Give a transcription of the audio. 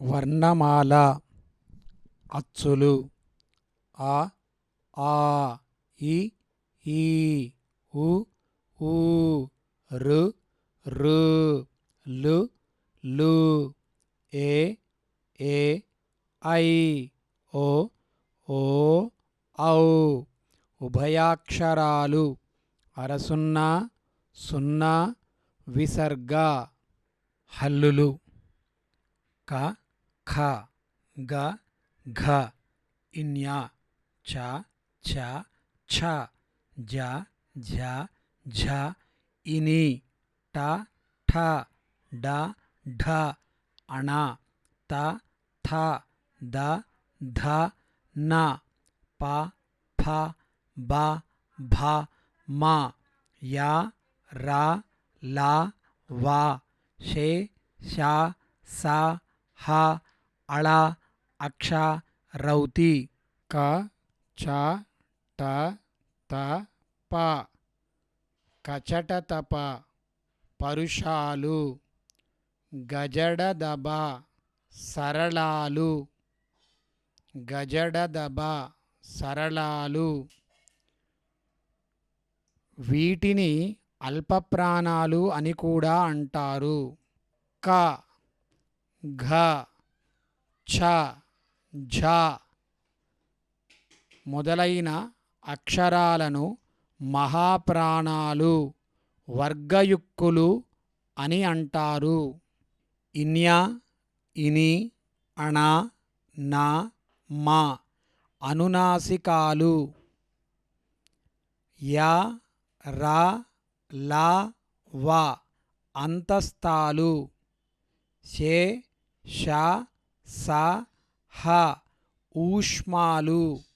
వర్ణమాల అచ్చులు అ ఆ ఇ ఈ ఉ ఊ రు రు లు లు ఏ ఏ ఐ ఓ ఓ ఔ ఉభయాక్షరాలు అరసున్నా సున్నా విసర్గ హల్లులు క ఖ గ ఘ ఇన్య చ ఛ ఛ జ ఝ ఝ ఇని ట ఠ డ ఢ అణ త థ ద ధ న ప ఫ బ భ మ య ర ల వ షే ష స హ అళ అక్ష రౌతి క చ ట త ప. కచటతప పరుషాలు గజడదబ సరళాలు గజడదబ సరళాలు. వీటిని అల్పప్రాణాలు అని కూడా అంటారు. క ఘ ఛ ఝ మొదలైన అక్షరాలను మహాప్రాణాలు వర్గయుక్కులు అని అంటారు. ఇన్య ఇని అణ న మ అనునాసికాలు. యా రా లా వా అంతస్తాలు షే షా సా హ ఊష్మాలు.